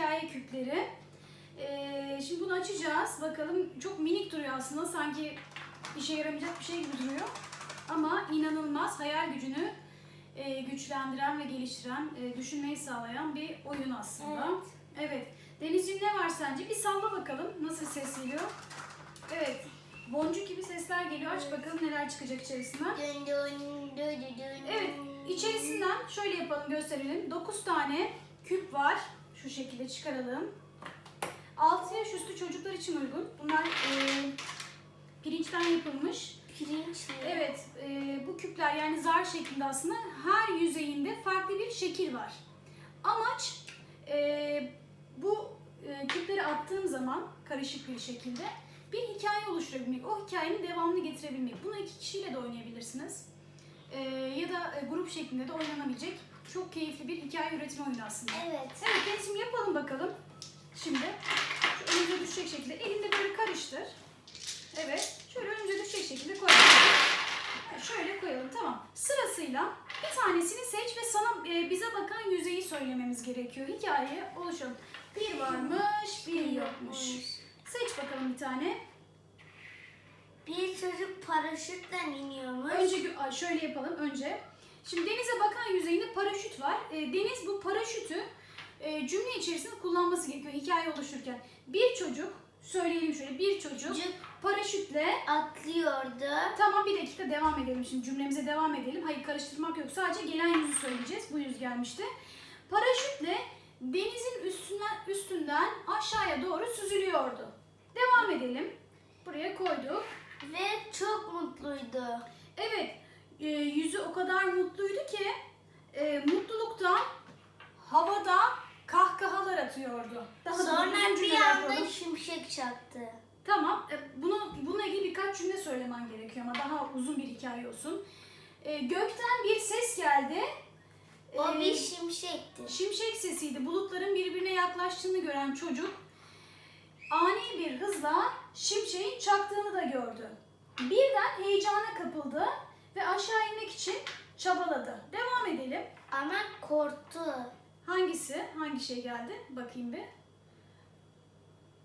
hikaye küpleri. Ee, şimdi bunu açacağız. Bakalım çok minik duruyor aslında. Sanki işe yaramayacak bir şey gibi duruyor. Ama inanılmaz hayal gücünü e, güçlendiren ve geliştiren, e, düşünmeyi sağlayan bir oyun aslında. Evet. Evet. Denizciğim ne var sence? Bir salla bakalım. Nasıl ses geliyor? Evet. Boncuk gibi sesler geliyor. Aç bakalım neler çıkacak içerisinden. Evet, içerisinden şöyle yapalım gösterelim. 9 tane küp var. Şu şekilde çıkaralım. 6 yaş üstü çocuklar için uygun. Bunlar e, pirinçten yapılmış. Pirinç mi? Evet, e, bu küpler yani zar şeklinde aslında her yüzeyinde farklı bir şekil var. Amaç e, bu e, küpleri attığım zaman karışık bir şekilde bir hikaye oluşturabilmek, o hikayenin devamını getirebilmek. Bunu iki kişiyle de oynayabilirsiniz. E, ya da e, grup şeklinde de oynanabilecek çok keyifli bir hikaye üretme oyunu aslında. Evet. Evet Deniz'im yapalım bakalım. Şimdi şu önümüze düşecek şekilde elinde böyle karıştır. Evet. Şöyle önümüze düşecek şekilde koyalım. Evet, Şöyle koyalım tamam. Sırasıyla bir tanesini seç ve sana e, bize bakan yüzeyi söylememiz gerekiyor. Hikayeyi oluşalım. Bir varmış, bir yokmuş. Seç bakalım bir tane. Bir çocuk paraşütle iniyormuş. Önce gö- Ay, şöyle yapalım önce. Şimdi denize bakan yüzeyinde paraşüt var. E, Deniz bu paraşütü e, cümle içerisinde kullanması gerekiyor hikaye oluştururken. Bir çocuk, söyleyelim şöyle bir çocuk Çocuk paraşütle atlıyordu. Tamam bir dakika devam edelim şimdi cümlemize devam edelim. Hayır karıştırmak yok sadece gelen yüzü söyleyeceğiz. Bu yüz gelmişti. Paraşütle denizin üstünden, üstünden aşağıya doğru süzülüyordu. Devam edelim. Buraya koyduk. Ve çok mutluydu. Evet e, yüzü o kadar mutluydu ki e, mutluluktan havada kahkahalar atıyordu. Daha da Sonra bir anda şimşek çaktı. Tamam. e, Bunu bununla ilgili birkaç cümle söylemen gerekiyor ama daha uzun bir hikaye olsun. E, gökten bir ses geldi. O E, bir şimşekti. şimşek sesiydi. Bulutların birbirine yaklaştığını gören çocuk ani bir hızla şimşeğin çaktığını da gördü. Birden heyecana kapıldı ve aşağı inmek için çabaladı. Devam edelim. Ama korktu. Hangisi? Hangi şey geldi? Bakayım bir.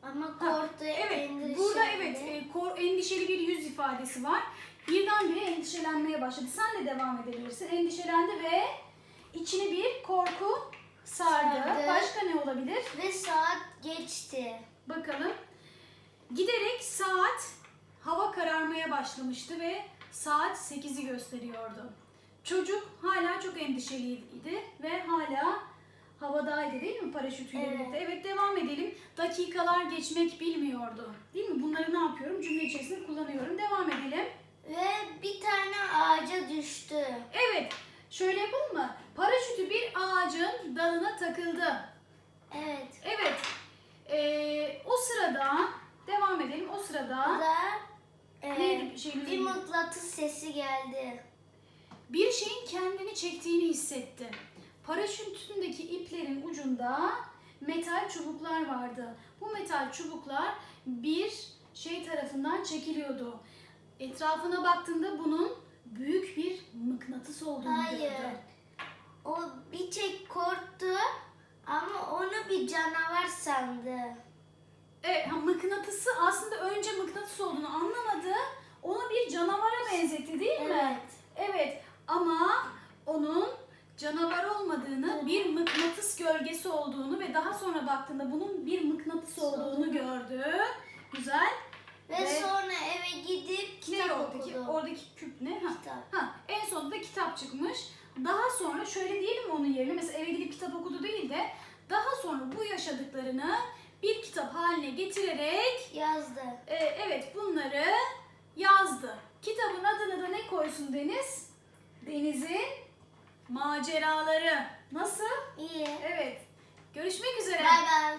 Ama Ha, korktu. Evet, endişelendi. burada evet e, kor, endişeli bir yüz ifadesi var. Birdenbire endişelenmeye başladı. Sen de devam edebilirsin. Endişelendi ve içine bir korku sardı. Sardı. Başka ne olabilir? Ve saat geçti. Bakalım. Giderek saat hava kararmaya başlamıştı ve saat 8'i gösteriyordu. Çocuk hala çok endişeliydi ve hala havadaydı değil mi paraşütüyle Evet. birlikte? Evet devam edelim. Dakikalar geçmek bilmiyordu. Değil mi? Bunları ne yapıyorum? Cümle içerisinde kullanıyorum. Devam edelim. Ve bir tane ağaca düştü. Evet. Şöyle yapalım mı? Paraşütü bir ağacın dalına takıldı. Evet. Evet. Ee, o sırada devam edelim. O sırada Da e, neydi bir şeyin bir üzerinde? mıknatıs sesi geldi. Bir şeyin kendini çektiğini hissetti. Paraşütündeki iplerin ucunda metal çubuklar vardı. Bu metal çubuklar bir şey tarafından çekiliyordu. Etrafına baktığında bunun büyük bir mıknatıs olduğunu Hayır. gördü. O bir tek korktu ama onu bir canavar sandı. Evet, mıknatısı aslında önce mıknatıs olduğunu anlamadı. Onu bir canavara benzetti değil mi? Evet. Evet ama onun canavar olmadığını, Evet. bir mıknatıs gölgesi olduğunu ve daha sonra baktığında bunun bir mıknatıs olduğunu gördü. Güzel. Ve, Ve- sonra eve gidip Ne kitap oradaki, okudu. oradaki küp ne? Ha. Kitap. ha. En sonunda kitap çıkmış. Daha sonra şöyle diyelim onun yerine mesela eve gidip kitap okudu değil de daha sonra bu yaşadıklarını bir kitap haline getirerek Yazdı. e, evet bunları yazdı. Kitabın adını da ne koysun Deniz? Deniz'in maceraları. Nasıl? İyi. Evet. Görüşmek üzere. Bay bay.